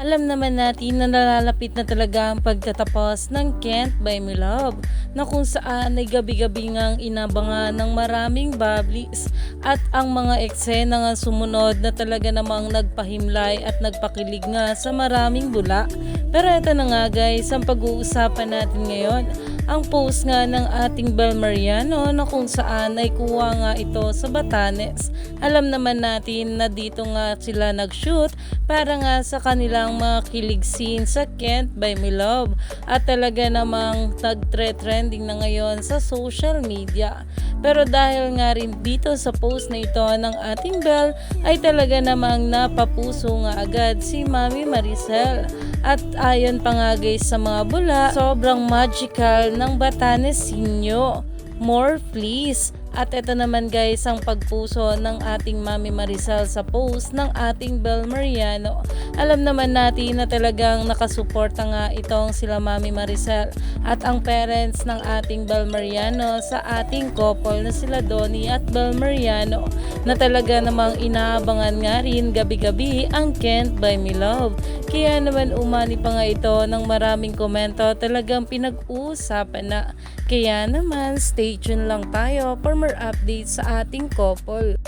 Alam naman natin na nalalapit na talaga ang pagtatapos ng Can't Buy Me Love na kung saan ay gabi-gabi ngang inabangan ng maraming bablis at ang mga eksena nga sumunod na talaga namang nagpahimlay at nagpakilig nga sa maraming bula. Pero ito na nga guys, ang pag-uusapan natin ngayon ang post nga ng ating Bel Mariano na kung saan ay kuha nga ito sa Batanes. Alam naman natin na dito nga sila nag-shoot para nga sa kanilang mga kilig scene sa Can't Buy Me Love at talaga namang nag-trending na ngayon sa social media. Pero dahil nga rin dito sa post na ito ng ating Bel ay talaga namang napapuso nga agad si Mami Maricel. At ayon pa nga guys sa mga bula, sobrang magical ng Batanes Sinyo. More please. At ito naman guys ang pagpuso ng ating Mami Marisol sa post ng ating Bel Mariano. Alam naman natin na talagang nakasuporta nga itong sila Mami Marisol at ang parents ng ating Bel Mariano sa ating couple na sila Donnie at Bel Mariano na talaga namang inaabangan nga rin gabi-gabi ang Can't Buy Me Love. Kaya naman umani pa nga ito ng maraming komento talagang pinag-uusapan na. Kaya naman stay tuned lang tayo for more updates sa ating couple.